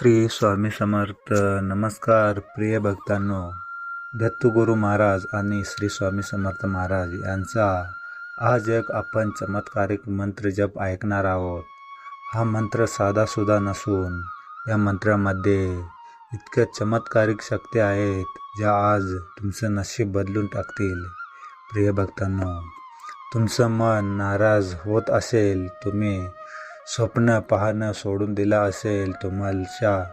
श्री स्वामी समर्थ. नमस्कार प्रिय भक्तांनो. दत्तगुरू महाराज आणि श्री स्वामी समर्थ महाराज यांचा आज एक आपण चमत्कारिक मंत्र जप ऐकणार आहोत. हा मंत्र साधासुधा नसून या मंत्रामध्ये इतक्या चमत्कारिक शक्ती आहेत ज्या आज तुमचं नशीब बदलून टाकतील. प्रिय भक्तांनो तुमचं मन नाराज होत असेल तुम्ही स्वप्न पाहणं सोडून दिलं असेल तुम्हाला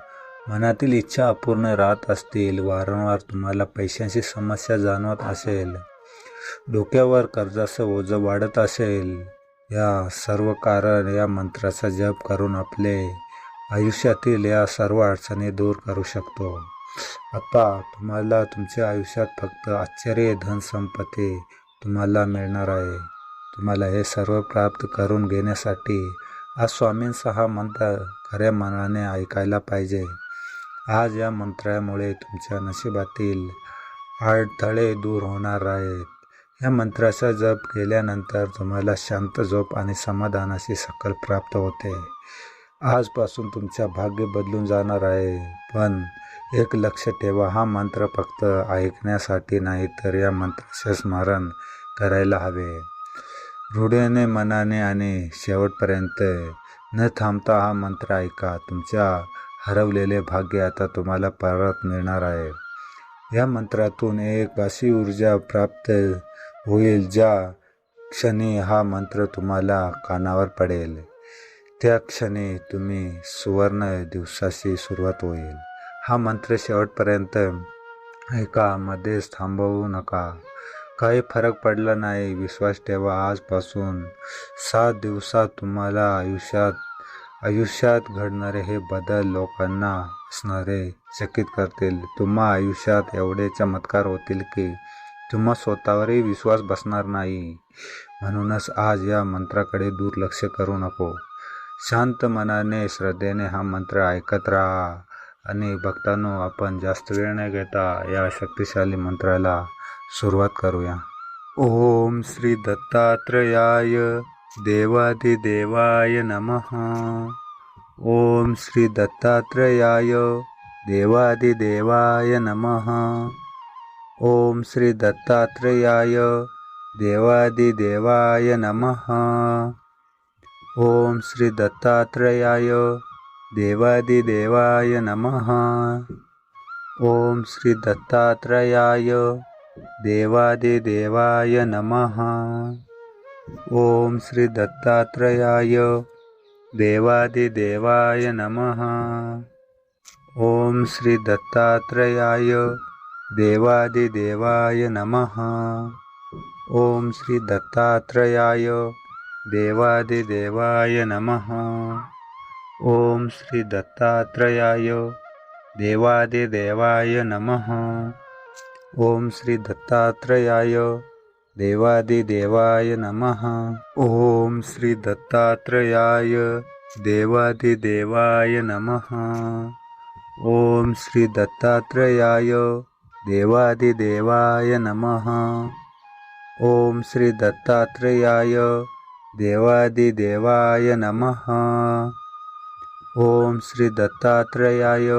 मनातील इच्छा अपूर्ण राहत असतील वारंवार तुम्हाला पैशांची समस्या जाणवत असेल डोक्यावर कर्जाचं ओझं वाढत असेल या सर्व कारण या मंत्राचा जप करून आपले आयुष्यातील या सर्व अडचणी दूर करू शकतो. आता तुम्हाला तुमच्या आयुष्यात फक्त आश्चर्य धनसंपत्ती तुम्हाला मिळणार आहे. तुम्हाला हे सर्व प्राप्त करून घेण्यासाठी आज स्वामींचा हा मंत्र खऱ्या मनाने ऐकायला पाहिजे. आज या मंत्रामुळे तुमच्या नशिबातील अडथळे दूर होणार आहेत. या मंत्राचा जप केल्यानंतर तुम्हाला शांत झोप आणि समाधानाची सकल प्राप्त होते. आजपासून तुमच्या भाग्य बदलून जाणार आहे. पण एक लक्ष ठेवा हा मंत्र फक्त ऐकण्यासाठी नाही तर या मंत्राचे स्मरण करायला हवे. हृदयाने मनाने आणि शेवटपर्यंत न थांबता हा मंत्र ऐका. तुमच्या हरवलेले भाग्य आता तुम्हाला परत मिळणार आहे. या मंत्रातून एक अशी ऊर्जा प्राप्त होईल ज्या क्षणी हा मंत्र तुम्हाला कानावर पडेल. त्या क्षणी तुम्ही सुवर्ण दिवसाची सुरुवात होईल. हा मंत्र शेवटपर्यंत ऐका मध्येच थांबवू नका. काही फरक पडला नाही. विश्वास ठेवा. आजपासून सात दिवसात तुम्हाला आयुष्यात आयुष्यात घडणारे हे बदल लोकांना असणारे चकित करतील. तुम्हा आयुष्यात एवढे चमत्कार होतील की तुम्हा स्वतःवरही विश्वास बसणार नाही. म्हणूनच आज या मंत्राकडे दुर्लक्ष करू नको. शांत मनाने श्रद्धेने हा मंत्र ऐकत राहा. आणि भक्तांनो आपण जास्त वेळ न घेता या शक्तिशाली मंत्राला सुरुवात करूया. ओम श्री दत्तात्रयाय देवादिदेवाय नमः. ओम श्री दत्तात्रयाय देवादिदेवाय नमः. ओम श्री दत्तात्रयाय देवादिदेवाय नमः. ओम श्री दत्तात्रयाय देवादिदेवाय नमः. ओम श्री दत्तात्रयाय देवादिदेवाय नमः। ॐ श्रीदत्तात्रयाय देवादिदेवाय नमः। ॐ श्रीदत्तात्रयाय देवादिदेवाय नमः। ॐ श्रीदत्तात्रयाय देवादिदेवाय नमः। ॐ श्रीदत्तात्रयाय देवादिदेवाय नमः। ओम श्री दत्तात्रयाय देवादिदेवाय नमः। ओम श्री दत्तात्रयाय देवादिदेवाय नमः। ओम श्री दत्तात्रयाय देवादिदेवाय नमः। ओम श्री दत्तात्रयाय देवादिदेवाय नमः। ओम श्री दत्तात्रयाय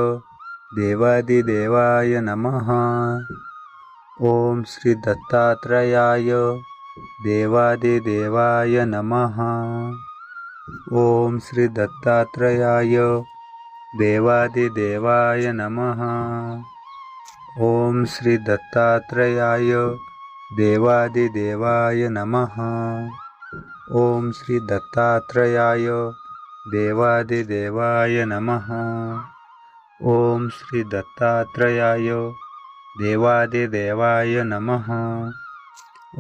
देवादिदेवाय नमः ॐ श्रीदत्तात्रयाय देवादिदेवाय नमः। ॐ श्रीदत्तात्रयाय देवादिदेवाय नमः। ॐ श्रीदत्तात्रयाय देवादिदेवाय नमः। ॐ श्रीदत्तात्रयाय देवादिदेवाय नमः। ॐ श्रीदत्तात्रयाय देवादिदेवाय नमः।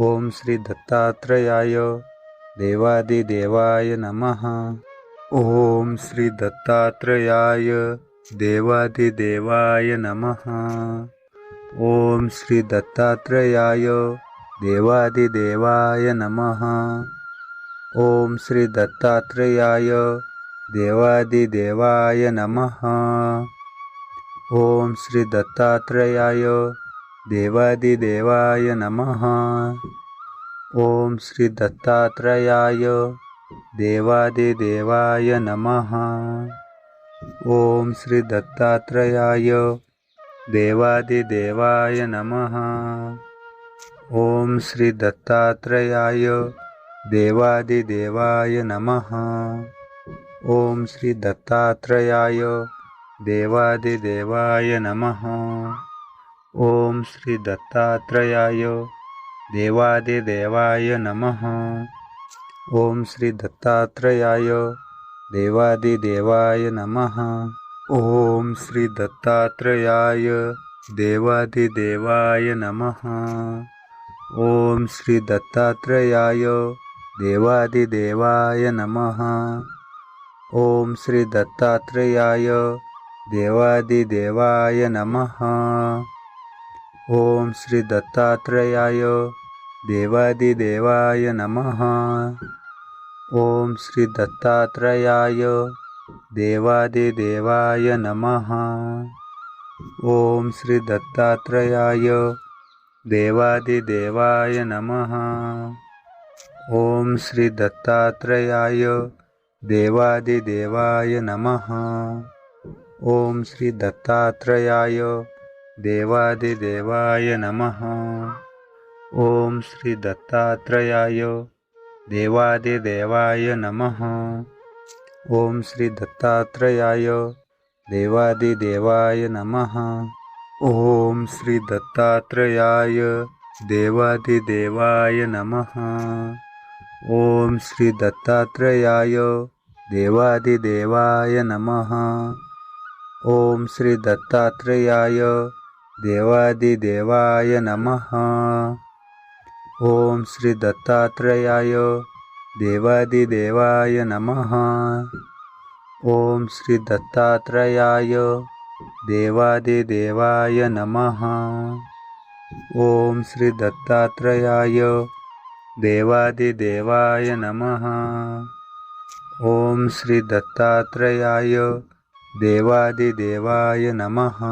ॐ श्रीदत्तात्रयाय देवादिदेवाय नमः। ॐ श्रीदत्तात्रयाय देवादिदेवाय नमः। ॐ श्रीदत्तात्रयाय देवादिदेवाय नमः। ॐ श्रीदत्तात्रेयाय देवादिदेवाय नमः। ओम श्री दत्तात्रयाय देवादिदेवाय नमः। ओम श्री दत्तात्रयाय देवादिदेवाय नमः। ॐ श्री दत्तात्रयाय देवादिदेवाय नमः। ॐ श्री दत्तात्रयाय देवादिदेवाय नमः। ॐ श्री दत्तात्रयाय देवादिदेवाय नमः। ॐ श्री दत्तात्रयाय देवादिदेवाय नमः। ॐ श्री दत्तात्रयाय देवादिदेवाय नमः। ॐ श्री दत्तात्रयाय देवादिदेवाय नमः। ॐ श्री दत्तात्रयाय देवादिदेवाय नमः। ॐ श्री दत्तात्रयाय देवादिदेवाय नमः। ॐ श्री दत्तात्रयाय देवादिदेवाय नमः। ॐ श्री दत्तात्रयाय देवादिदेवाय नमः। ॐ श्री दत्तात्रयाय देवादिदेवाय नमः। ॐ श्री दत्तात्रयाय देवादिदेवाय नमः ॐ श्री दत्तात्रयाय देवादिदेवाय नमः। ॐ श्री दत्तात्रयाय देवादिदेवाय नमः। ॐ श्री दत्तात्रयाय देवादिदेवाय नमः। ॐ श्री दत्तात्रयाय देवादिदेवाय नमः। ॐ श्री दत्तात्रयाय देवादिदेवाय नमः ॐ श्री दत्तात्रयाय देवादिदेवाय नमः। ॐ श्री दत्तात्रयाय देवादिदेवाय नमः। ॐ श्री दत्तात्रयाय देवादिदेवाय नमः। ॐ श्री दत्तात्रयाय देवादिदेवाय नमः। ॐ श्री दत्तात्रयाय देवादिदेवाय नमः।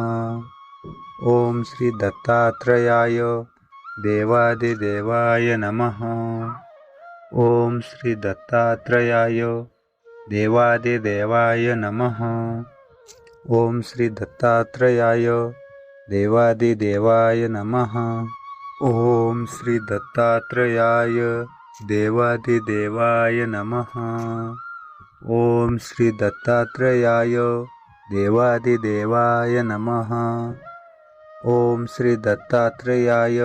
ॐ श्री दत्तात्रयाय देवादिदेवाय नमः। ॐ श्री दत्तात्रयाय देवादिदेवाय नमः। ॐ श्री दत्तात्रयाय देवादिदेवाय नमः। ॐ श्री दत्तात्रयाय देवादिदेवाय नमः। ॐ श्री दत्तात्रयाय देवादिदेवाय नमः। ॐ श्री दत्तात्रयाय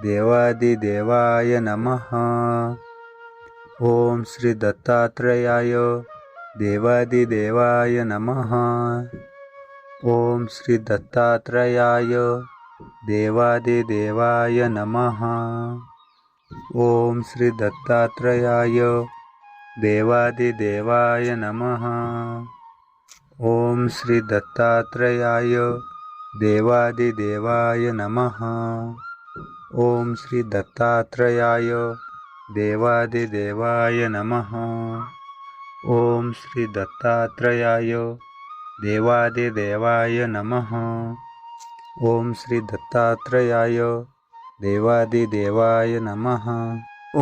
देवादिदेवाय नमः। ॐ श्री दत्तात्रयाय देवादिदेवाय नमः। ॐ श्री दत्तात्रयाय देवादिदेवाय नमः। ॐ श्री दत्तात्रयाय देवादिदेवाय नमः ॐ श्री दत्तात्रयाय देवादिदेवाय नमः। ॐ श्री दत्तात्रयाय देवादिदेवाय नमः। ॐ श्री दत्तात्रयाय देवादिदेवाय नमः। ॐ श्री दत्तात्रयाय देवादिदेवाय नमः।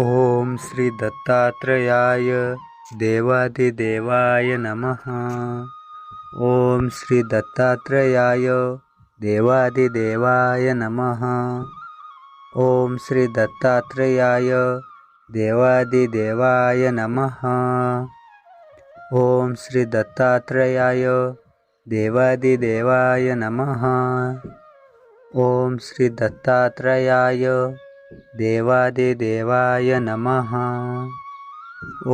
ॐ श्री दत्तात्रयाय देवादिदेवाय नमः ॐ श्रीदत्तात्रेयाय देवादिदेवाय नमः। ॐ श्रीदत्तात्रेयाय देवादिदेवाय नमः। ॐ श्रीदत्तात्रेयाय देवादिदेवाय नमः। ॐ श्रीदत्तात्रेयाय देवादिदेवाय नमः।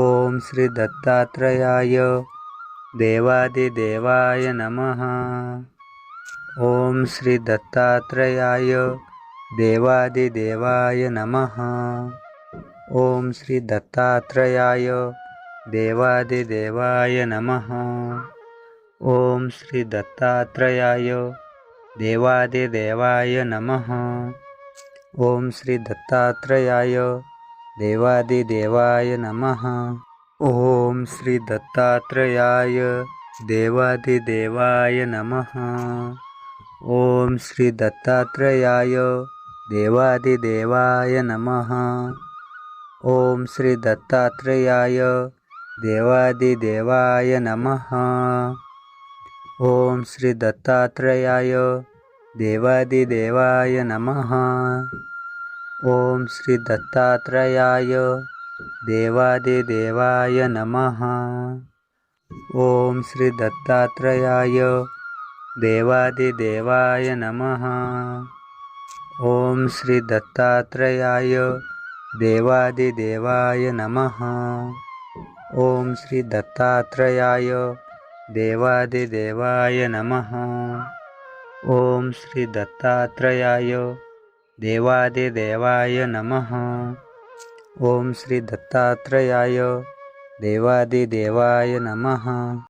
ॐ श्रीदत्तात्रेयाय देवादिदेवाय नमः। ॐ श्री दत्तात्रयाय देवादिदेवाय नमः। ॐ श्री दत्तात्रयाय देवादिदेवाय नमः। ॐ श्री दत्तात्रयाय देवादिदेवाय नमः। ॐ श्री दत्तात्रयाय देवादिदेवाय नमः ॐ श्रीदत्तात्रेयाय देवादिदेवाय नमः। ॐ श्रीदत्तात्रेयाय देवादिदेवाय नमः। ॐ श्रीदत्तात्रेयाय देवादिदेवाय नमः। ॐ श्रीदत्तात्रेयाय देवादिदेवाय नमः। ॐ श्रीदत्तात्रेयाय देवादिदेवाय नमः। ॐ श्री दत्तात्रेयाय देवादिदेवाय नमः। ॐ श्री दत्तात्रेयाय देवादिदेवाय नमः। ॐ श्री दत्तात्रेयाय देवादिदेवाय नमः। ॐ श्री दत्तात्रेयाय देवादिदेवाय नमः ॐ श्री दत्तात्रेयाय देवादिदेवाय नमः